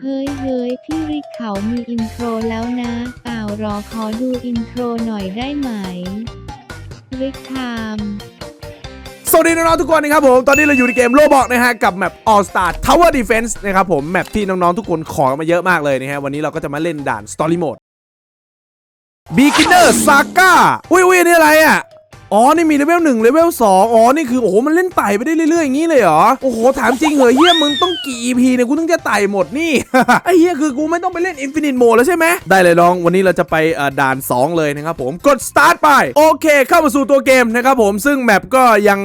เฮ้ยเฮ้ยพี่ริกเขามีอินโทรแล้วนะอ้ารอขอดูอินโทรหน่อยได้ไหม ริกไทม์สวัสดีน้องๆทุกคนนะครับผม ตอนนี้เราอยู่ในเกมโลบอกนะฮะ กับแมป All Star Tower Defense นะครับผม แมปที่น้องๆทุกคนขอมาเยอะมากเลยนะฮะ วันนี้เราก็จะมาเล่นด่าน Story Mode Beginner Saga อุ้ยอุ้ยอันนี่อะไรอะ อ๋อ นี่มีเลเวล1เลเวล2อ๋อ นี่คือโอ้โห มันเล่นไต่ไปได้เรื่อยๆอย่างนี้เลยเหรอ โอ้โห ถามจริงเหรอเฮียมึงต้องกี่ EP เนี่ย กูถึงจะไต่หมดนี่ ไอ้เฮียคือกูไม่ต้องไปเล่น Infinite Mode แล้วใช่ไหม ได้เลยน้อง วันนี้เราจะไปด่าน 2 เลยนะครับผม กด start ไป โอเค เข้ามาสู่ตัวเกมนะครับผม ซึ่งแมปก็ยัง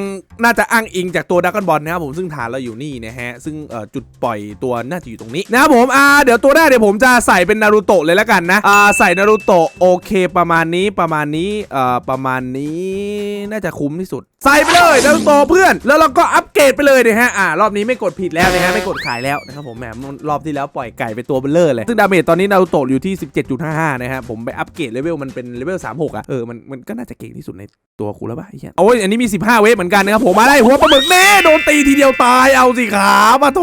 น่าจะอ้างอิงจากตัวดักกันบอลนะครับผม ซึ่งฐานเราอยู่นี่นะฮะ ซึ่งจุดปล่อยตัวน่าจะอยู่ตรงนี้นะครับผม อ่า เดี๋ยวตัวแรกเดี๋ยวผมจะใส่เป็นนารูโตะเลยแล้วกันนะ อ่า ใส่นารูโตะโอเค ประมาณนี้ประมาณนี้ อ่อประมาณนี้น่าจะคุ้มที่สุด ใส่ไปเลยนารูโตเพื่อน แล้วเราก็อัปเกรดไปเลยนะฮะอ่ารอบนี้ไม่กดผิดแล้วนะฮะไม่กดขายแล้วนะครับผมแหมรอบที่แล้วปล่อยไก่ไปตัวเบลเลอร์เลยซึ่งดาเมจตอนนี้นารูโตอยู่ที่ 17.55 นะฮะผมไปอัปเกรดเลเวลมันเป็นเลเวล36อะเออมันมันก็น่าจะเก่งที่สุดในตัวกูแล้วป่ะไอ้เหี้ยโอ้ยอันนี้มี 15 เวฟเหมือนกันนะครับผมมาได้หัวปลาหมึกแน่โดนตีทีเดียวตายเอาสิขามาโท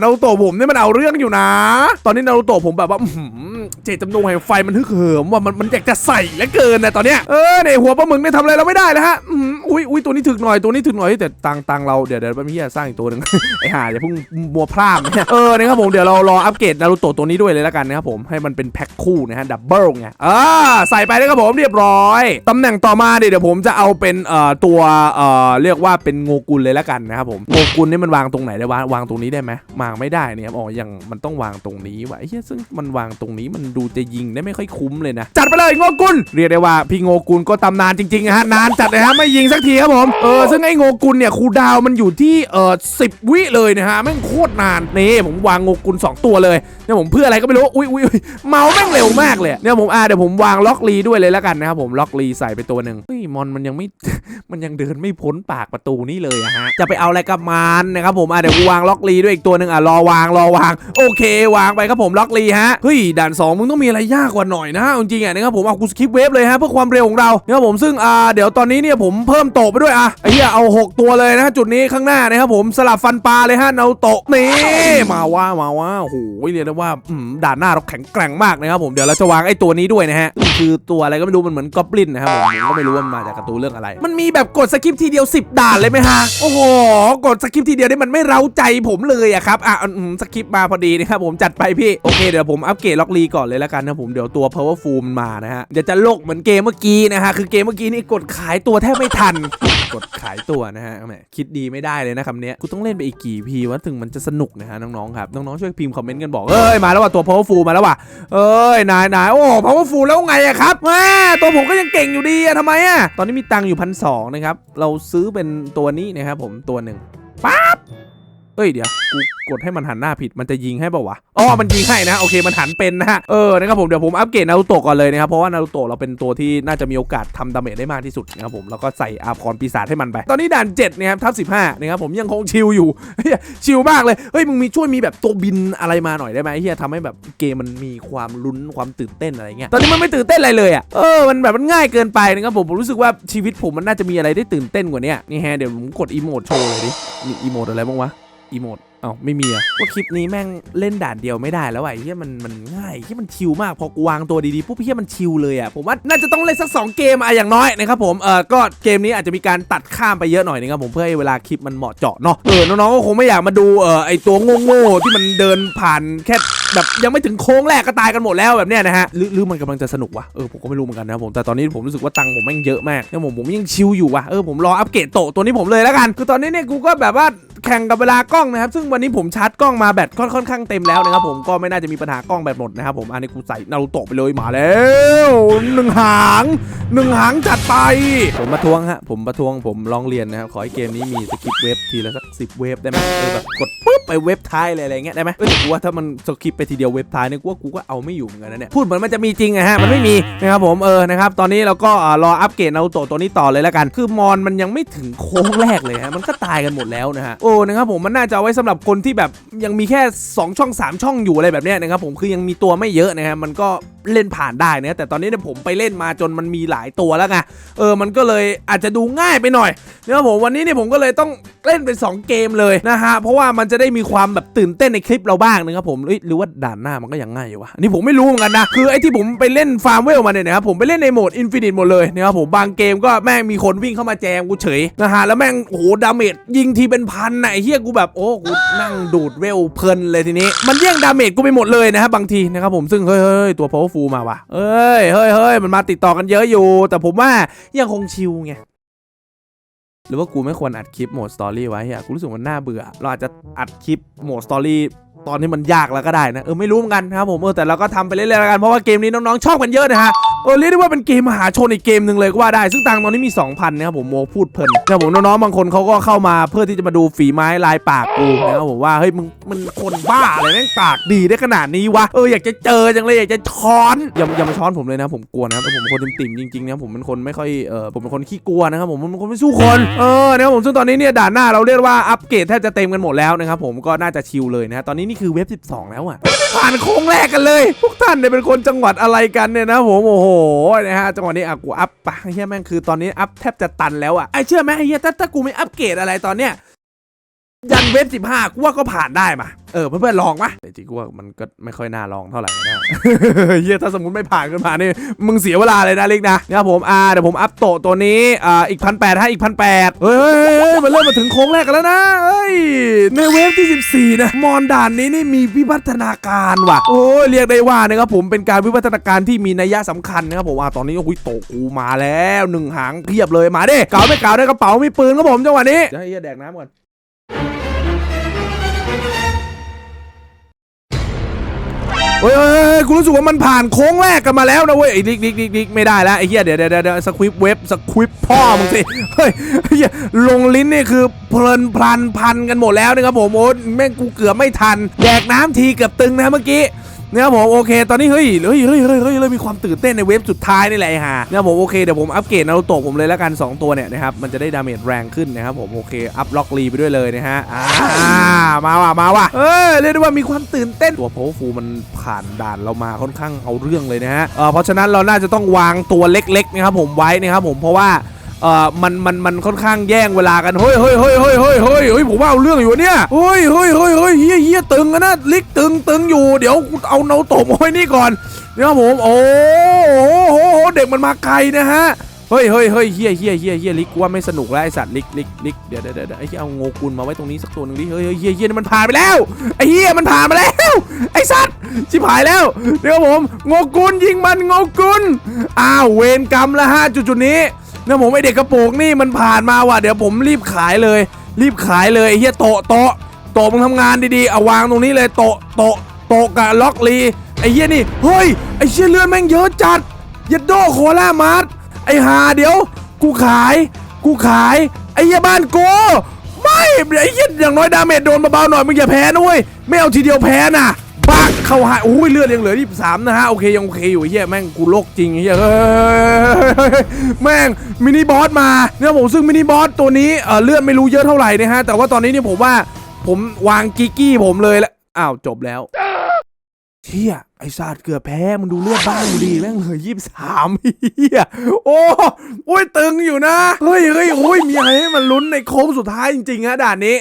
นารูโตผมเนี่ยมันเอาเรื่องอยู่นะ ตอนนี้นารูโตผมแบบว่า เจตจำนงแห่งไฟมันฮึกเหิมว่ามันมันอยากจะใส่เหลือเกินนะตอนเนี้ยเออเนี่ยหัวปลาหมึกเนี่ยทำอะไรเราไม่ได้แล้วฮะอื้อหืออุ้ยอุ้ยตัวนี้ถึกหน่อยตัวนี้ถึกหน่อยแต่ตังตังเราเดี๋ยวเดี๋ยวพี่จะสร้างอีกตัวหนึ่ง ไอ้ห่าอย่าเพิ่งมัวพลาดนะเออนะครับผมเดี๋ยวเรารออัปเกรดนารูโตะตัวนี้ด้วยเลยแล้วกันนะครับผมให้มันเป็นแพ็คคู่นะฮะดับเบิลไงอ่าใส่ไปเลยครับผมเรียบร้อยตำแหน่งต่อมาเดี๋ยวเดี๋ยวผมจะเอาเป็นเอ่อตัวเอ่อเรียกว่าเป็นโงกุลเลยแล้วกันนะครับผมโงกุลนี่มันวางตรงไหนได้วะวางตรงนี้ได้ไหมวางไม่ได้นี่ครับอ๋อย่างมันต้องวางตรงนี้วะไอ้เหี้ยซึ่งมันวางตรงนี้มนดูจะยิงได้ไม่ค่อยคุ้มเลยนะ จัดไปเลยโงกุลเรียกได้ว่าพี่โงกุลก็ตำนานจริงๆนะฮะนานจัดเลยฮะไม่ยิงสักทีครับผมเออซึ่งไอ้โงกุลเนี่ยคูลดาวมันอยู่ที่เออสิบวิเลยนะฮะแม่งโคตรนานนี่ผมวางโงกุลสองตัวเลยเนี่ยผมเพื่ออะไรก็ไม่รู้อุ้ยอุ้ยอุ๊ยเมาแม่งเร็วมากเลยเนี่ยผมอ่าเดี๋ยวผมวางล็อกลีด้วยเลยแล้วกันนะครับผมล็อกลีใส่ไปตัวหนึ่งเฮ้ยมอนมันยังไม่มันยังเดินไม่พ้นปากประตูนี้เลยอะฮะจะไปเอาอะไรกับมันนะครับผมอะเดี๋ยววางล็อกลีด้วยอีกตัวหนึ่งอะรอวางรอวาง โอเค วางไปครับผมล็อกลีฮะเฮ้ยด่านสองมึงต้องมีอะไรยากกว่าหน่อยนะจริงๆอะนะครับผมเอากูสคิปเวฟเลยฮะเพื่อความเร็วของเรานะครับผมซึ่งอ่าเดี๋ยวตอนนี้เนี่ยผมเพิ่มโตะไปด้วยอะไอ้เหี้ยเอาหกตัวเลยนะจุดนี้ข้างหน้านะครับผมสลับฟันปลาเลยฮะเอาโตะนี่มาว่ามาว่าโอ้โหเรียกได้ว่าด่านหน้าเราแข็งแกร่งมากนะครับผมเดี๋ยวเราจะวางไอ้ตัวนี้ด้วยนะฮะ คือตัวอะไรก็ไม่รู้มันเหมือนกอบลินนะครับผมก็ไม่รู้ว่ามันมาจากการ์ตูนเรื่องอะไร มันมีแบบกดสกิปทีเดียว 10 ด่านเลยไหมฮะโอ้โหกดสกิปทีเดียวนี่มันไม่เร้าใจผมเลยอะครับอะสกิปมาพอดีนะครับผมจัดไปพี่โอเคเดี๋ยวผมอัปเกรดล็อกลีก่อนเลยแล้วกันนะผมเดี๋ยวตัว powerful มันมานะฮะเดี๋ยวจะโลกเหมือนเกมเมื่อกี้นะฮะคือเกมเมื่อกี้นี่กดขายตัวแทบไม่ทันกดขายตัวนะฮะแหมคิดดีไม่ได้เลยนะคำเนี้ยกูต้องเล่นไปอีกกี่พีวะถึงมันจะสนุกนะฮะน้องๆครับน้องๆช่วยพิมพ์คอมเมนต์กันบอกเอ้ยมาแล้วว่ะตัว powerful มาแล้วว่ะเอ้ยนายนายโอ้ powerful แล้วไงอะครับแม่ตัวผมก็ยังเก่งอยู่ดีอะทำไมอะตอนนี้มีตังค์อยู่พันสองนะครับ เราซื้อเป็นตัวนี้นะครับผมตัวหนึ่งปั๊บ เอ้ยเดี๋ยวกูกดให้มันหันหน้าผิดมันจะยิงให้ป่าวะอ๋อมันยิงให้นะโอเคมันหันเป็นนะฮะเออนะครับผมเดี๋ยวผมอัปเกรดนารูโตะก่อนเลยนะครับเพราะว่านารูโตะเราเป็นตัวที่น่าจะมีโอกาสทำดาเมจได้มากที่สุดนะครับผมแล้วก็ใส่อาพรปีศาจให้มันไป ตอนนี้ด่าน7นะครับทับ15นะครับผมยังคงชิลอยู่เฮ้ยชิลมากเลยเฮ้ยมึงมีช่วยมีแบบตัวบินอะไรมาหน่อยได้ไหมเฮียทำให้แบบเกมมันมีความลุ้นความตื่นเต้นอะไรเงี้ยตอนนี้มันไม่ตื่นเต้นอะไรเลยอะเออมันแบบมันง่ายเกินไปนะครับผมผมรู้สึกว่าชีวิตผมมันน่าจะมีอะไรได้ตื่นเต้นกว่านี้นี่ฮะเดี๋ยวผมกดอีโมดโชว์เลยดิมีอีโมดอะไรบ้างวะ อีโมดเอ้าไม่มีอะว่าคลิปนี้แม่งเล่นด่านเดียวไม่ได้แล้วไอ้เฮียมันมันง่ายที่มันชิลมากพอกูวางตัวดีๆปุ๊บเฮียมันชิลเลยอะผมว่าน่าจะต้องเล่นสักสองเกมอะอย่างน้อยนะครับผมเออก็เกมนี้อาจจะมีการตัดข้ามไปเยอะหน่อยนะครับผมเพื่อให้เวลาคลิปมันเหมาะเจาะเนาะเออน้องๆก็คงไม่อยากมาดูเออไอตัวโง่ๆที่มันเดินผ่านแค่แบบยังไม่ถึงโค้งแรกก็ตายกันหมดแล้วแบบเนี้ยนะฮะหรือมันกำลังจะสนุกวะเออผมก็ไม่รู้เหมือนกันนะครับผมแต่ตอนนี้ผมรู้สึกว่าตังค์ผมแม่งเยอะมากเนี่ยผมผมยังชิลอยู่วะเออผมรออัปเกรดโตตัวนี้ผมเลยแล้วกัน คือตอนนี้เนี่ยกูก็แบบว่า แข่งกับเวลากล้องนะครับ ซึ่งวันนี้ผมชาร์จกล้องมาแบตค่อนค่อนข้างเต็มแล้วนะครับผมก็ไม่น่าจะมีปัญหากล้องแบตหมดนะครับผมอันนี้กูใส่นารูโตะไปเลยมาแล้วหนึ่งหางหนึ่งหางจัดไป ผมประท้วงฮะผมประท้วงผมลองเรียนนะครับขอให้เกมนี้มีสกิปเวฟทีละสักสิบเวฟได้ไหมเออแบบกดปุ๊บไปเวฟท้ายเลยอะไรเงี้ยได้ไหมเออแต่กูว่าถ้ามันสกิปไปทีเดียวเวฟท้ายเนี่ยกูว่ากูก็เอาไม่อยู่เหมือนกันนะเนี่ยพูดเหมือนมันจะมีจริงอะฮะมันไม่มีนะครับผมเออนะครับตอนนี้เราก็อ่ารออัปเกรดนารูโตะตัวนี้ต่อเลยแล้วกัน คือมอนมันยังไม่ถึงโค้งแรกเลยฮะมันก็ตายกันหมดแล้วนะฮะโอ้อ้นะครับผมมันน่าจะเอาไว้สำหรับคนที่แบบยังมีแค่ 2 ช่อง 3 ช่องอยู่อะไรแบบนี้นะครับผมคือยังมีตัวไม่เยอะนะครับมันก็ เล่นผ่านได้นะแต่ตอนนี้เนี่ยผมไปเล่นมาจนมันมีหลายตัวแล้วไงเออมันก็เลยอาจจะดูง่ายไปหน่อยนะครับผมวันนี้เนี่ยผมก็เลยต้องเล่นเป็น 2 เกมเลยนะฮะเพราะว่ามันจะได้มีความแบบตื่นเต้นในคลิปเราบ้างนะครับผมหรือว่าด่านหน้ามันก็ยังง่ายอยู่วะนนี้ผมไม่รู้เหมือนกันนะคือไอ้ที่ผมไปเล่นฟาร์มเวลมาเนี่ยนะครับผมไปเล่นในโหมดอินฟินิตหมดเลยนะครับผมบางเกมก็แม่งมีคนวิ่งเข้ามาแจมกูเฉยนะฮะแล้วแม่งโอ้โหดาเมจยิงทีเป็นพันไอ้เฮียกูแบบโอ้กูนั่งดูดเวลเพลินเลยทีนี้ มันแย่งดาเมจกูไปหมดเลยนะฮะบางทีนะครับผมซึ่งเฮ้ยเฮ้ยตัว powerful มาว่ะเอ้ยเฮ้ยเฮ้ยมันมาติดต่อกันเยอะอยู่ แต่ผมว่ายังคงชิลไงหรือว่ากูไม่ควรอัดคลิปโหมดสตอรี่ไว้อะกูรู้สึกมันน่าเบื่อ เราอาจจะอัดคลิปโหมดสตอรี่ตอนที่มันยากแล้วก็ได้นะ เออไม่รู้เหมือนกันนะครับผม เออแต่เราก็ทำไปเรื่อยๆแล้วกัน เพราะว่าเกมนี้น้องๆชอบกันเยอะนะฮะ เออเรียกได้ว่าเป็นเกมมหาชนอีกเกมหนึ่งเลยก็ว่าได้ ซึ่งตังตอนนี้มี 2,000นะครับผมโมพูดเพลินนะครับผมน้องๆบางคนเขาก็เข้ามาเพื่อที่จะมาดูฝีไม้ลายปากกูนะครับผมว่าเฮ้ยมึงมันคนบ้าอะไรแม่งปากดีได้ขนาดนี้วะเอออยากจะเจอจังเลยอยากจะช้อนอย่าอย่ามาช้อนผมเลยนะผมกลัวนะครับผมคนติ่มๆจริงๆนะผมเป็นคนไม่ค่อยเออผมเป็นคนขี้กลัวนะครับผมผมเป็นคนไม่สู้คนเออนะครับผมซึ่งตอนนี้เนี่ยด่านหน้าเราเรียกว่าอัปเกรดแทบจะเต็มกันหมดแล้วนะครับผมก็น่าจะชิลเลยนะตอนนี้นี่คือเว็บ 12 แล้วอะผ่านโค้งแรกกันเลย พวกท่านเนี่ยเป็นคนจังหวัดอะไรกันเนี่ยนะผมโอ้โหนะฮะจังหวะนี้อะกูอัพปะเฮียแม่งคือตอนนี้อัพแทบจะตันแล้วอะไอเชื่อไหมไอเฮียถ้าถ้ากูไม่อัปเกรดอะไรตอนเนี้ย ยันเว็บ15กูว่าก็ผ่านได้มาเออเพื่อนๆลองปะแต่จริงกูว่ามันก็ไม่ค่อยน่าลองเท่าไหร่นะเฮียถ้าสมมติไม่ผ่านขึ้นมานี่ยมึงเสียเวลาเลยนะเล็กนะเนะครับผมอ่าเดี๋ยวผมอัพโตตัวนี้อ่าอีกพันแปดให้อีกพันแปดเฮ้ยมันเริ่มมาถึงโค้งแรกกันแล้วนะเฮ้ยในเวฟที่ 14 นะ มอนด่านนี้นี่มีวิวัฒนาการว่ะโอ้ยเรียกได้ว่านะครับผมเป็นการวิวัฒนาการที่มีนัยสำคัญนะครับผมว่าตอนนี้โอ้ยโตะกูมาแล้วหนึ่งหางเพียบเลยมาดิเก๋าไม่เก๋าได้กระเป๋ามีปืนครับผมจังหวะนี้เฮียแดกน้ำก่อน เฮ้ยกูรู้สึกว่ามันผ่านโค้งแรกกันมาแล้วนะเว้ยไอ้ดิกดิกดิกดิกไม่ได้แล้วไอ้เหี้ยเดี๋ยวเดี๋ยวเดี๋ยวสควิปเว็บสควิปพ่อมึงสิเฮ้ยเหี้ยลงลิ้นนี่คือเพลินพลันพันกันหมดแล้วนะครับผมโอ้แม่งกูเกือบไม่ทัน แดกน้ำทีเกือบตึงนะเมื่อกี้ นะครับผมโอเค ตอนนี้เฮ้ยเฮ้ยเฮ้ยเฮ้ยเฮ้ยเริ่มมีความตื่นเต้นในเว็บสุดท้ายนี่แหละไอ้ห่านะครับผมโอเคเดี๋ยวผมอัปเกรดนารูโตะผมเลยแล้วกันสองตัวเนี่ยนะครับมันจะได้ดาเมจแรงขึ้นนะครับผมโอเคอัพล็อกลีไปด้วยเลยนะฮะอ่ามาว่ะมาว่ะเอ้ยเรียกได้ว่ามีความตื่นเต้นตัวโพฟูมันผ่านด่านเรามาค่อนข้างเอาเรื่องเลยนะฮะเออเพราะฉะนั้นเราน่าจะต้องวางตัวเล็กๆนะครับผมไว้นะครับผมเพราะว่า เออมันมันมันค่อนข้างแย่งเวลากันเฮ้ยเฮ้ยเฮ้ยเฮ้ยเฮ้ยเฮ้ยเฮ้ยผมว่าเอาเรื่องอยู่เนี่ยเฮ้ยเฮ้ยเฮ้ยเฮ้ยเฮียเฮียตึงอะนะลิกตึงตึงอยู่เดี๋ยวเอาเนาโตะมาไว้นี่ก่อนนะครับผมโอ้โหเด็กมันมาไกลนะฮะเฮ้ยเฮ้ยเฮ้ยเฮียเฮียเฮียเฮียลิกว่าไม่สนุกแล้วไอสัตว์ลิกลิกลิกเดี๋ยวเดี๋ยวเดี๋ยวไอ้เฮียเอาโงกุลมาไว้ตรงนี้สักตัวหนึงดิเฮ้ยเฮ้ยเฮียเฮียมันผ่านไปแล้วไอเฮียมันผ่านมาแล้วไอสัตว์ชิบหายแล้วเดี๋ยวผมโงกุลยิงมันโงกุลอ้าวเวรกรรมล้วฮะจุดจุดนี้ เนี่ยผมไอเด็กกระโปงนี่มันผ่านมาว่ะเดี๋ยวผมรีบขายเลย รีบขายเลยไอเฮียโตโตโตมึงทำงานดีๆเอาวางตรงนี้เลยโตโตโตกับล็อกลีไอ้เฮียนี่เฮ้ยไอเชี่ยเลือดแม่งเยอะจัดยัดโดโคล่ามาร์ทไอหาเดี๋ยว กูขาย กูขายไอเหี้ยบ้านกูไม่ไอเหี้ยอย่างน้อยดาเมจโดนเบาๆหน่อยมึงอย่าแพ้นะเว้ยไม่เอาทีเดียวแพ้น่ะ บักเข้าหายโอ้ยเลือดยังเหลือยี่สามนะฮะโอเคยังโอเคอยู่เหี้ยแม่งกูโลกจริงเหี้ยเฮ้ยแม่งมินิบอสมาเนี่ยผมซึ่งมินิบอสตัวนี้เออเลือดไม่รู้เยอะเท่าไหร่นะฮะแต่ว่าตอนนี้เนี่ยผมว่าผมวางกิกกี้ผมเลยแล้วอ้าวจบแล้วเชี่ยไอศาสตร์เกือบแพ้มึงดูเลือดบ้านกูดีแม่งเหลือยี่สามเฮียโอ้โอ้ยตึงอยู่นะ เฮ้ยเฮ้ยโอ้ยมีอะไรให้มันลุ้นในโค้งสุดท้ายจริงๆฮะด่านนี้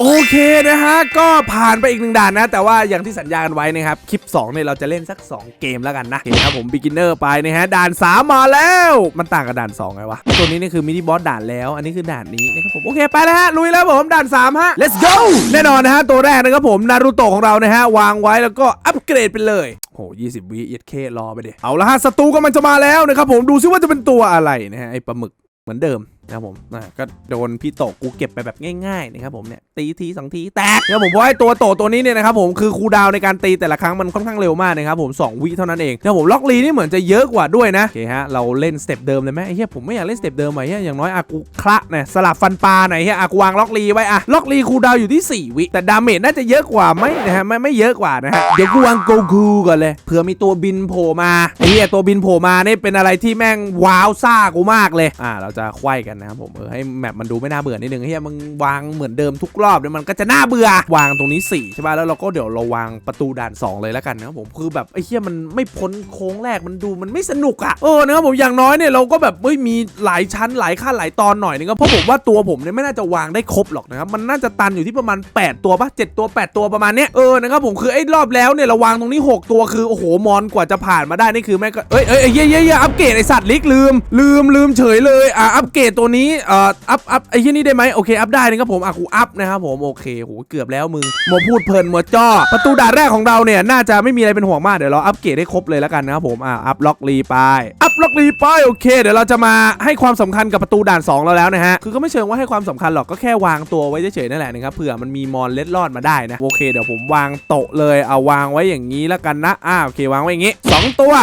โอเคนะฮะ ก็ผ่านไปอีกหนึ่งด่านนะ แต่ว่าอย่างที่สัญญากันไว้นะครับ คลิป2เนี่ยเราจะเล่นสัก 2 เกมแล้วกันนะโอเคครับผม beginner ไปนะฮะ ด่าน 3 มาแล้ว มันต่างกับด่าน 2 ไงวะ ตัวนี้นี่คือมินิบอสด่านแล้ว อันนี้คือด่านนี้นะครับผม โอเค ไปแล้วฮะ ลุยแล้วผมด่าน 3 ฮะ let's go แน่นอนนะฮะ ตัวแรกนะครับผมนารูโตะของเรานะฮะ วางไว้แล้วก็อัปเกรดไปเลยโห20วิเย็ดเครอไปเดิเอาละฮะศัตรูก็มันจะมาแล้วนะครับผมดูซิว่าจะเป็นตัวอะไรนะฮะไอ้ปลาหมึกเหมือนเดิม นะครับผมอะก็โดนพี่โตะกูเก็บไปแบบง่ายๆนะครับผมเนี่ยตีทีสองทีแตกนะครับผมเพราะไอ้ตัวโตะตัวนี้เนี่ยนะครับผมคือคูดาวในการตีแต่ละครั้งมันค่อนข้างเร็วมากนะครับผม2วิเท่านั้นเองนะครับผมล็อกลีนี่เหมือนจะเยอะกว่าด้วยนะโอเคฮะเราเล่นสเต็ปเดิมเลยไหมไอ้เหี้ยผมไม่อยากเล่นสเต็ปเดิมไอะเหี้ยอย่างน้อยอากูคละเนี่ยสลับฟันปลาหน่อยเหี้ยอากูวางล็อกลีไว้อะล็อกลีคูดาวอยู่ที่ 4 วิ แต่ดาเมจน่าจะเยอะกว่าไหมนะฮะไม่ไม่เยอะกว่านะฮะเดี๋ยวกูวางโกคูก่อนเลยเผื่อมีตัวบินโผล่มาไอ้เหี้ยตัวบินโผล่มานี่เป็นอะไรที่แม่งว้าวซ่ากูมากเลยอ่าเราจะไขว้กันกันนะครับผมเออให้แมปมันดูไม่น่าเบื่อนิดนึงเฮียมึงวางเหมือนเดิมทุกรอบเดี๋ยวมันก็จะน่าเบื่อวางตรงนี้4ใช่ป่ะแล้วเราก็เดี๋ยวเราวางประตูด่าน 2 เลยแล้วกันนะครับผมคือแบบไอ้เฮียมันไม่พ้นโค้งแรกมันดูมันไม่สนุกอะเออนะครับผมอย่างน้อยเนี่ยเราก็แบบเฮ้ยมีหลายชั้นหลายขั้นหลายตอนหน่อยนึงก็เพราะผมว่าตัวผมเนี่ยไม่น่าจะวางได้ครบหรอกนะครับมันน่าจะตันอยู่ที่ประมาณ 8 ตัวปะ7ตัว 8 ตัวประมาณเนี้ยเออนะครับผมคือไอ้รอบแล้วเนี่ยเราวางตรงนี้ 6 ตัวคือโอ้โหมอนกว่าจะผ่านมาได้นี่คือแม่ก็เอ้ยเอ้ยเอ้ยเย้ยเย้ยเย้ยอัปเกรดไอสัตว์ลิกลืม ลืมลืมเฉยเลยอะอัปเกรดตัวนี้เอ่ออัพอัพไอ้ที่นี่ได้ไหมโอเคอัพได้นะครับผมอะกูอัพนะครับผมโอเคโหเกือบแล้วมึงมัวพูดเพลินมัวจ้อประตูด่านแรกของเราเนี่ยน่าจะไม่มีอะไรเป็นห่วงมากเดี๋ยวเราอัปเกรดให้ครบเลยแล้วกันนะครับผมอะอัพล็อกลีไปอัพล็อกลีไปโอเค เดี๋ยวเราจะมาให้ความสำคัญกับประตูด่าน 2 เราแล้วนะฮะคือก็ไม่เชิงว่าให้ความสำคัญหรอกก็แค่วางตัวไว้เฉยๆนั่นแหละนะครับเผื่อมันมีมอนเล็ดลอดมาได้นะโอเคเดี๋ยวผมวางโต๊ะเลยเอาวางไว้อย่างนี้แล้วกันนะอ่าโอเควางไว้อย่างนี้สองตัว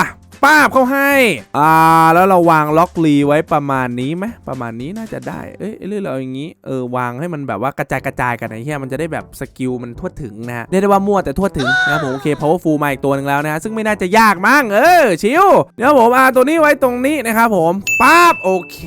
ป้าบเขาให้ อ่า แล้วเราวางล็อกลีไว้ประมาณนี้ไหมประมาณนี้น่าจะได้ เอ้ยเรื่องเราอย่างนี้ เออ วางให้มันแบบว่ากระจายกระจายกันไอ้เหี้ยมันจะได้แบบสกิลมันทั่วถึงนะฮะเรียกได้ว่ามั่วแต่ทั่วถึงนะครับผมโอเค powerful มาอีกตัวหนึ่งแล้วนะฮะซึ่งไม่น่าจะยากมั้งเออชิวเดี๋ยวผมอ่าตัวนี้ไว้ตรงนี้นะครับผมป้าบโอเค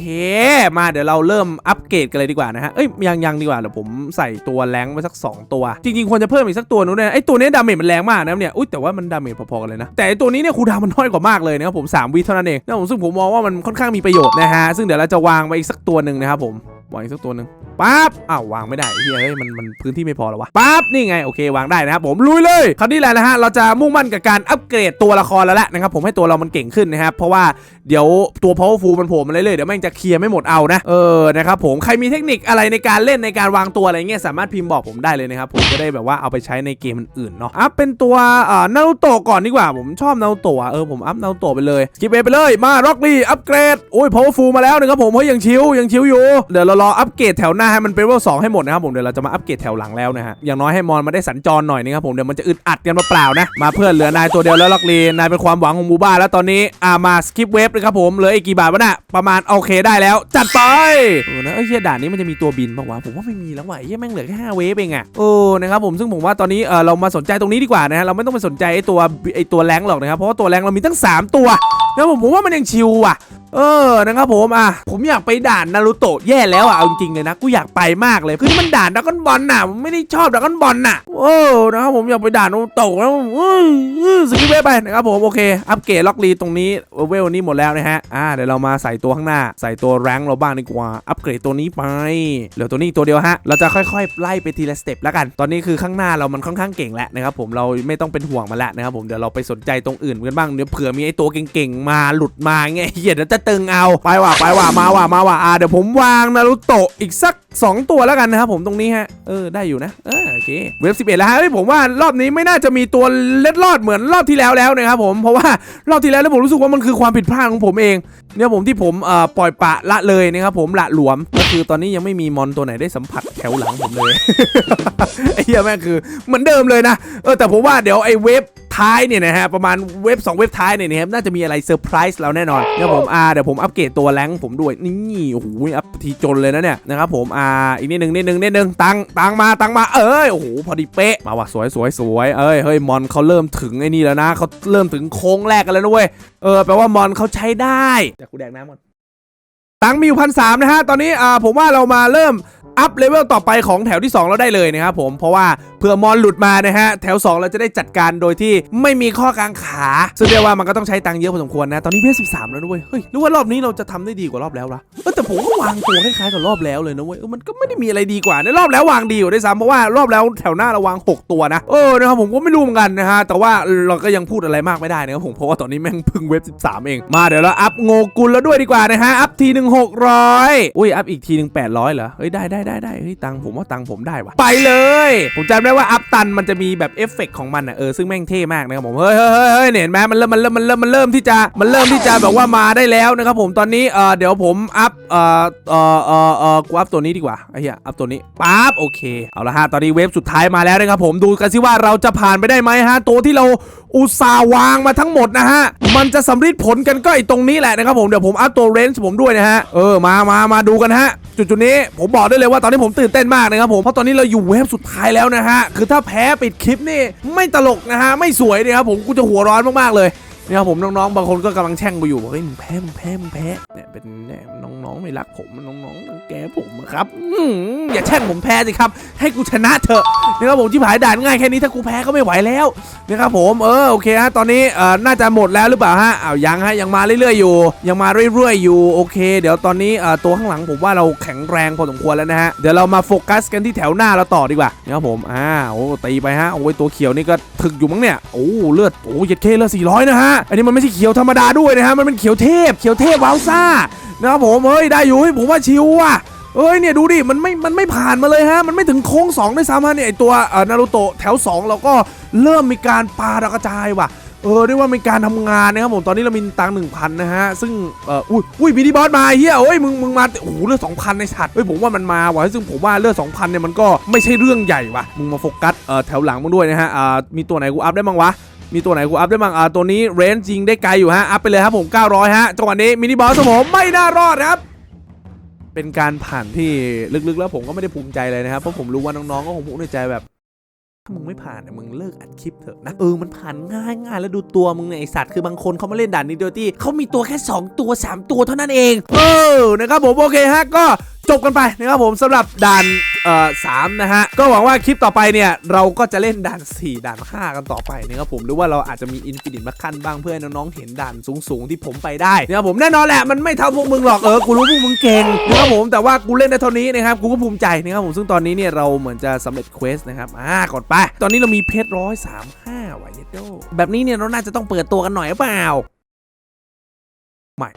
มาเดี๋ยวเราเริ่มอัปเกรดกันเลยดีกว่านะฮะเอ้ยยังยังดีกว่าเดี๋ยวผมใส่ตัวแรงไว้สัก 2 ตัว จริงๆควรจะเพิ่มอีกสักตัวนึงด้วยไอ้ตัวนี้ดาเมจมันแรงมากนะเนี่ยอุ้ยแต่ว่ามันดาเมจพอๆกันเลยนะแต่ไอ้ตัวนี้เนี่ยคูดาวมันน้อยกว่ามากเลยนะครับผม3วิเท่านั้นเองนะผมซึ่งผมมองว่ามันค่อนข้างมีประโยชน์นะฮะซึ่งเดี๋ยวเราจะวางไปอีกสักตัวหนึ่งนะครับผม วางอีกสักตัวหนึ่งปั๊บอ้าววางไม่ได้เฮ้ยมันมันพื้นที่ไม่พอแล้ววะปั๊บนี่ไงโอเควางได้นะครับผมลุยเลยคราวนี้แหละนะฮะเราจะมุ่งมั่นกับการอัปเกรดตัวละครแล้วแหละนะครับผมให้ตัวเรามันเก่งขึ้นนะครับเพราะว่าเดี๋ยวตัว powerful มันโผล่มาเรื่อยๆเดี๋ยวแม่งจะเคลียร์ไม่หมดเอานะเออนะครับผมใครมีเทคนิคอะไรในการเล่นในการวางตัวอะไรเงี้ยสามารถพิมพ์บอกผมได้เลยนะครับผมจะได้แบบว่าเอาไปใช้ในเกมอื่นๆเนาะอัพเป็นตัวเอ่อนารูโตะก่อนดีกว่าผมชอบนารูโตะเออผมอัพนารูโตะไปเลยสกิปเอไปเลยมาร็อกลี่อัปเกรดโอ้ย powerful มาแล้วนะครับผมเฮ้ยยังชิวยังชิวอยู่เดี๋ยวเรารออัปเกรดแถวหน้าให้มันเป็นเวลสองให้หมดนะครับผมเดี๋ยวเราจะมาอัปเกรดแถวหลังแล้วนะฮะอย่างน้อยให้มอนมาได้สัญจรหน่อยนึงครับผมเดี๋ยวมันจะอึดอัดกันเปล่าๆนะมาเพื่อนเหลือนายตัวเดียวแล้วล็อกลีนายเป็นความหวังของหมู่บ้านแล้วตอนนี้อ่ามาสกิปเวฟเลยครับผมเหลืออีกกี่บาทวะน่ะประมาณโอเคได้แล้วจัดไปเออนะเอ้ยเฮียด่านนี้มันจะมีตัวบินป่าวะผมว่าไม่มีแล้วว่ะเฮียแม่งเหลือแค่ห้าเวฟเองอะเออนะครับผมซึ่งผมว่าตอนนี้เออเรามาสนใจตรงนี้ดีกว่านะฮะเราไม่ต้องไปสนใจไอ้ตัวไอ้ตัวแรงหรอกนะครับเพราะว่าตัวแรงเรามีตั้งสามตัวนะครับผมผมว่ามันยังชิวอะ เออนะครับผมอะผมอยากไปด่านนารูโตะแย่แล้วอะเอาจริงๆเลยนะกูอยากไปมากเลยคือนี่มันด่านดราก้อนบอลน่ะผมไม่ได้ชอบดราก้อนบอลน่ะโอ้นะครับผมอยากไปด่านนารูโตะแล้วสกิปเวฟไปนะครับผมโอเคอัปเกรดล็อกลีตรงนี้เวลนี้หมดแล้วนะฮะอ่าเดี๋ยวเรามาใส่ตัวข้างหน้า ใส่ตัวแรงเราบ้างดีกว่าอัปเกรดตัวนี้ไปเหลือตัวนี้ตัวเดียวฮะเราจะค่อยๆ ไล่ไปทีละสเต็ปแล้วกัน ตอนนี้คือข้างหน้าเรามันค่อนข้างเก่งแล้วนะครับผมเราไม่ต้องเป็นห่วงมันแล้วนะครับผมเดี๋ยวเราไปสนใจตรงอื่นกันบ้างเดี๋ยวเผื่อมีไอ้ตัวเก่งๆมาหลุดมาไงเหี้ยเดี๋ยวจะตึงเอาไปว่ะไปว่ะมาว่ะมาว่ะอ่าเดี๋ยวผมวางนารูโตะอีกสัก 2 ตัวแล้วกันนะครับผมตรงนี้ฮะเออได้อยู่นะเออโอเคเว็บ11แล้วฮะผมว่ารอบนี้ไม่น่าจะมีตัวเล็ดลอดเหมือนรอบที่แล้วแล้วนะครับผมเพราะว่ารอบที่แล้วแล้วผมรู้สึกว่ามันคือความผิดพลาดของผมเอง เนี่ยผมที่ผมปล่อยปะละเลยนะครับผมละหลวมก็คือตอนนี้ยังไม่มีมอนตัวไหนได้สัมผัสแถวหลังผมเลยไอ้เหี้ยแม่งคือเหมือนเดิมเลยนะเออแต่ผมว่าเดี๋ยวไอ้เว็บท้ายเนี่ยนะฮะประมาณเว็บ 2 เว็บท้ายเนี่ยนะครับน่าจะมีอะไรเซอร์ไพรส์เราแน่นอนเนี่ยผมอ่าเดี๋ยวผมอัปเกรดตัวแรงผมด้วยนี่โอ้โหอัพทีจนเลยนะเนี่ยนะครับผมอ่าอีกนิดนึงนิดนึงนิดนึงตังตังมาตังมาเอ้ยโอ้โหพอดีเป๊ะมาว่ะสวยสวยสวยเอ้ยเฮ้ยมอนเขาเริ่มถึงไอ้นี่แล้วนะเขาเริ่มถึงโค้งแรกกันแล้วนะเว้ยเออแปลว่ามอนเขาใช้ได้เดี๋ยวกูแดกน้ำก่อนตังค์มีอยู่พันสามนะฮะ ตอนนี้อ่าผมว่าเรามาเริ่ม อัพเลเวลต่อไปของแถวที่ 2 เราได้เลยนะครับผมเพราะว่าเผื่อมอนหลุดมานะฮะแถว 2 เราจะได้จัดการโดยที่ไม่มีข้อกางขา ซึ่งเรียกว่ามันก็ต้องใช้ตังค์เยอะพอสมควรนะ ตอนนี้เวล13แล้วด้วยเฮ้ยหรือว่ารอบนี้เราจะทำได้ดีกว่ารอบแล้วละเออแต่ผมก็วางตัวคล้ายๆกับรอบแล้วเลยนะเว้ยเออมันก็ไม่ได้มีอะไรดีกว่าในรอบแล้ววางดีกว่าด้วยซ้ำเพราะว่ารอบแล้วแถวหน้าเราวาง 6 ตัวนะเออนะครับผมก็ไม่รู้เหมือนกันนะฮะแต่ว่าเราก็ยังพูดอะไรมากไม่ได้นะครับผมเพราะว่าตอนนี้แม่งพึ่งเว็บ 13 เองมาเดี๋ยวเราอัพโงกุลแล้วด้วยดีกว่านะฮะอัพทีหนึ่งหกร้อยอุ้ยอัพอีกทีหนึ่งแปดร้อยเหรอเฮ้ยได้ได้ได้ได้เฮ้ยตังค์ผมว่าตังค์ผมได้วะไปเลย ผมจำได้ว่าอัพตันมันจะมีแบบเอฟเฟกต์ของมันอะเออซึ่งแม่งเท่มากนะครับผมเฮ้ยเฮ้ยเฮ้ยเฮ้ยเนี่ยเห็นไหมมันเริ่มมันเริ่มมันเริ่มมันเริ่มที่จะมันเริ่มที่จะแบบว่ามาได้แล้วนะครับผมตอนนี้เออเดี๋ยวผมอัพเอ่อเอ่อเอ่อเอ่อกูอัพตัวนี้ดีกว่าไอ้เหี้ยอัพตัวนี้ปั๊บโอเคเอาละฮะตอนนี้เวฟสุดท้ายมาแล้วนะครับผมดูกันสิว่าเราจะผ่านไปได้ไหมฮะตัวที่เรา อุตส่าห์วางมาทั้งหมดนะฮะ มันจะสำลิดผลกันก็ไอตรงนี้แหละนะครับผม เดี๋ยวผมอัพตัวเรนจ์ผมด้วยนะฮะ เออ มามามาดูกันฮะ จุดจุดๆนี้ผมบอกได้เลยว่าตอนนี้ผมตื่นเต้นมากนะครับผม เพราะตอนนี้เราอยู่เวฟสุดท้ายแล้วนะฮะ คือถ้าแพ้ปิดคลิปนี่ไม่ตลกนะฮะ ไม่สวยนะครับผม กูจะหัวร้อนมากๆเลยนะครับผมน้องๆ บางคนก็กำลังแช่งกูอยู่บอกเฮ้ยมึงแพ้มึงแพ้มึงแพ้เนี่ย เป็นแน่น้องๆไม่รักผมน้องๆรังแกผมอะครับอื้อหืออย่าแช่งผมแพ้สิครับ ให้กูชนะเถอะนะครับผมที่ผายด่านง่ายแค่นี้ถ้ากูแพ้ก็ไม่ไหวแล้วนะครับผมเออโอเคฮะตอนนี้เอ่อน่าจะหมดแล้วหรือเปล่าฮะอ้าวยังฮะยังมาเรื่อยๆอยู่ ยังมาเรื่อยๆอยู่โอเค เดี๋ยวตอนนี้เอ่อตัวข้างหลังผมว่าเราแข็งแรงพอสมควรแล้วนะฮะเดี๋ยวเรามาโฟกัสกันที่แถวหน้าเราต่อดีกว่านะครับผมอ่าโอ้ตีไปฮะโอ้ยตัวเขียวนี่ก็ถึกอยู่มั้งเนี่ยโอ้เลือดโอ้เย็ดเคเลือด400นะฮะอันนี้มันไม่ใช่เขียวธรรมดาด้วยนะฮะมันเป็นเขียวเทพเขียวเทพวาวซ่า นะครับผมเฮ้ยได้อยู่เฮ้ยผมว่าชิวว่ะเอ้ยเนี่ยดูดิมันไม่ มันไม่ผ่านมาเลยฮะ มันไม่ถึงโค้ง2ด้วยซ้ำฮะเนี่ยไอตัวเอ่อนารูโตะแถว 2 เราก็เริ่มมีการปาดาวกระจายว่ะ เออเรียกว่ามีการทำงานนะครับผมตอนนี้เรามีตังหนึ่งพันนะฮะ ซึ่งเอออุ้ยอุ้ยมินิบอสมาเฮียโอ้ยมึงมึงมาโอ้โหเลือดสองพันในฉัดเฮ้ยผมว่ามันมาว่ะซึ่งผมว่าเลือดสองพันเนี่ยมันก็ไม่ใช่เรื่องใหญ่ว่ะมึงมาโฟกัสเอ่อแถวหลังมึงด้วยนะฮะอ่ามีตัวไหนกูอัพได้บ้างวะ มีตัวไหนกูอัพได้บ้างอ่าตัวนี้เรนจริงได้ไกลอยู่ฮะ อัพไปเลยครับผม 900 ฮะจังหวะนี้มินิบอสผมไม่น่ารอดครับ เป็นการผ่านที่ลึกๆแล้วผมก็ไม่ได้ภูมิใจเลยนะครับ เพราะผมรู้ว่าน้องๆก็คงภูมิใจแบบ ถ้ามึงไม่ผ่านเนี่ยมึงเลิกอัดคลิปเถอะนะ เออ มันผ่านง่ายง่ายแล้วดูตัวมึงเนี่ยไอสัตว์ คือบางคนเขามาเล่นด่านนี้โดยที่เขามีตัวแค่ 2 ตัว 3 ตัวเท่านั้นเอง เออ นะครับผมโอเคฮะก็ จบกันไปนะครับผมสำหรับด่านเอ่อสามนะฮะ ก็หวังว่าคลิปต่อไปเนี่ย เราก็จะเล่นด่าน 4 ด่าน 5 กันต่อไปนะครับผมหรือว่าเราอาจจะมีอินฟินิตมาขั้นบ้างเพื่อให้น้องๆเห็นด่านสูงๆที่ผมไปได้นะครับผมแน่นอนแหละมันไม่เท่าพวกมึงหรอกเออกูรู้พวกมึงเก่งนะครับผมแต่ว่ากูเล่นได้เท่านี้นะครับกูก็ภูมิใจนะครับผมซึ่งตอนนี้เนี่ยเราเหมือนจะสำเร็จเควสนะครับอ่ากดไป ตอนนี้เรามีเพชรร้อยสามห้าวายเยดโดแบบนี้เนี่ยเราน่าจะต้องเปิดตัวกันหน่อยหรือเปล่าไม่